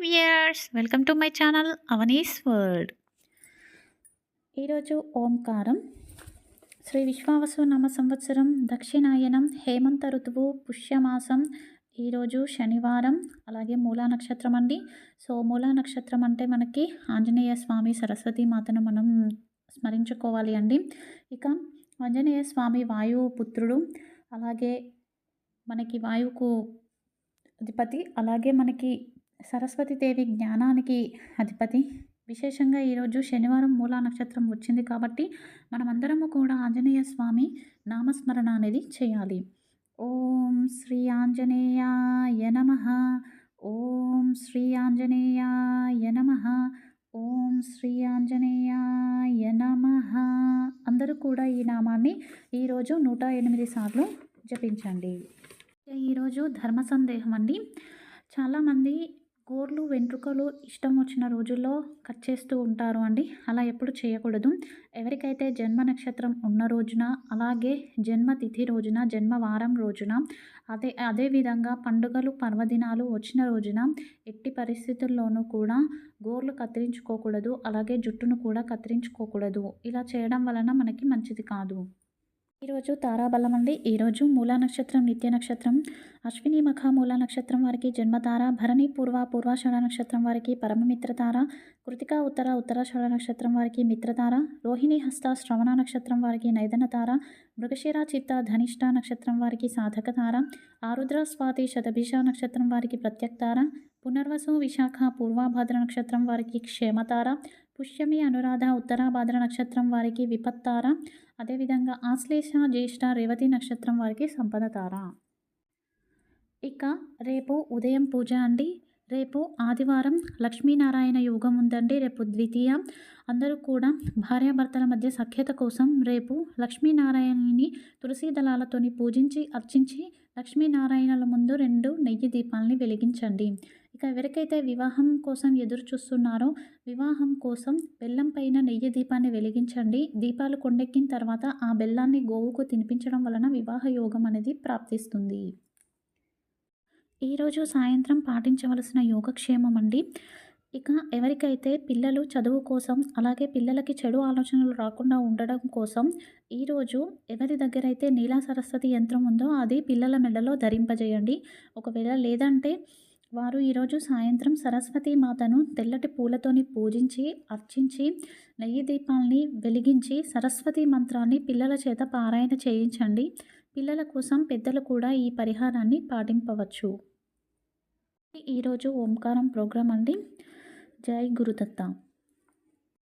Viewers welcome to my channel Avani's world ఈరోజు ఓంకారం. శ్రీ విశ్వావసు నామ సంవత్సరం దక్షిణాయనం హేమంత ఋతువు పుష్యమాసం. ఈరోజు శనివారం అలాగే మూలా నక్షత్రం అండి. సో మూలా నక్షత్రం అంటే మనకి ఆంజనేయ స్వామి సరస్వతి మాతను మనం స్మరించుకోవాలి అండి. ఇక ఆంజనేయ స్వామి వాయువు పుత్రుడు అలాగే మనకి వాయువుకు అధిపతి అలాగే మనకి సరస్వతీదేవి జ్ఞానానికి అధిపతి. విశేషంగా ఈరోజు శనివారం మూలా నక్షత్రం వచ్చింది కాబట్టి మనమందరము కూడా ఆంజనేయ స్వామి నామస్మరణ అనేది చేయాలి. ఓం శ్రీ ఆంజనేయాయ నమ. ఓం శ్రీ ఆంజనేయాయ నమ. ఓం శ్రీ ఆంజనేయాయ నమ. అందరూ కూడా ఈ నామాన్ని ఈరోజు నూట ఎనిమిది సార్లు జపించండి. ఈరోజు ధర్మ సందేహం అండి. చాలామంది గోర్లు వెంట్రుకలు ఇష్టం వచ్చిన రోజుల్లో కట్ చేస్తూ ఉంటారు అండి. అలా ఎప్పుడు చేయకూడదు. ఎవరికైతే జన్మ నక్షత్రం ఉన్న రోజున అలాగే జన్మ తిథి రోజున జన్మ వారం రోజున అదే అదేవిధంగా పండుగలు పర్వదినాలు వచ్చిన రోజున ఎట్టి పరిస్థితుల్లోనూ కూడా గోర్లు కత్తిరించుకోకూడదు అలాగే జుట్టును కూడా కత్తిరించుకోకూడదు. ఇలా చేయడం వలన మనకి మంచిది కాదు. ఈరోజు తారాబలం అండి. ఈరోజు మూలా నక్షత్రం నిత్య నక్షత్రం అశ్విని మఖ మూలా నక్షత్రం వారికి జన్మతార భరణి పూర్వ పూర్వాషాఢ నక్షత్రం వారికి పరమమిత్రతార కృతిక ఉత్తర ఉత్తరాషాఢ నక్షత్రం వారికి మిత్రతార రోహిణి హస్త శ్రవణ నక్షత్రం వారికి నైదనతార మృగశిర చిత్త ధనిష్ట నక్షత్రం వారికి సాధకతార ఆరుద్ర స్వాతి శతభిష నక్షత్రం వారికి ప్రత్యక్తార పునర్వసు విశాఖ పూర్వభాద్ర నక్షత్రం వారికి క్షేమతార పుష్యమి అనురాధ ఉత్తరాభాద్ర నక్షత్రం వారికి విపత్తార అదేవిధంగా ఆశ్లేష జ్యేష్ఠ రేవతి నక్షత్రం వారికి సంపద తార. ఇక రేపు ఉదయం పూజ అండి. రేపు ఆదివారం లక్ష్మీనారాయణ యోగం ఉందండి రేపు ద్వితీయ. అందరూ కూడా భార్యాభర్తల మధ్య సఖ్యత కోసం రేపు లక్ష్మీనారాయణని తులసి దళాలతోని పూజించి అర్చించి లక్ష్మీనారాయణల ముందు రెండు నెయ్యి దీపాలని వెలిగించండి. ఇక ఎవరికైతే వివాహం కోసం ఎదురు చూస్తున్నారో వివాహం కోసం బెల్లం పైన నెయ్యి దీపాన్ని వెలిగించండి. దీపాలు కొండెక్కిన తర్వాత ఆ బెల్లాన్ని గోవుకు తినిపించడం వలన వివాహ యోగం అనేది ప్రాప్తిస్తుంది. ఈరోజు సాయంత్రం పాటించవలసిన యోగక్షేమం అండి. ఇక ఎవరికైతే పిల్లలు చదువు కోసం అలాగే పిల్లలకి చెడు ఆలోచనలు రాకుండా ఉండడం కోసం ఈరోజు ఎవరి దగ్గర అయితే నీలా సరస్వతి యంత్రం ఉందో అది పిల్లల మెడలో ధరింపజేయండి. ఒకవేళ లేదంటే వారు ఈరోజు సాయంత్రం సరస్వతి మాతను తెల్లటి పూలతోని పూజించి అర్చించి నెయ్యి దీపాలని వెలిగించి సరస్వతి మంత్రాన్ని పిల్లల చేత పారాయణ చేయించండి. పిల్లల కోసం పెద్దలు కూడా ఈ పరిహారాన్ని పాటింపవచ్చు. ఈరోజు ఓంకారం ప్రోగ్రాం అండి. జై గురుదత్త.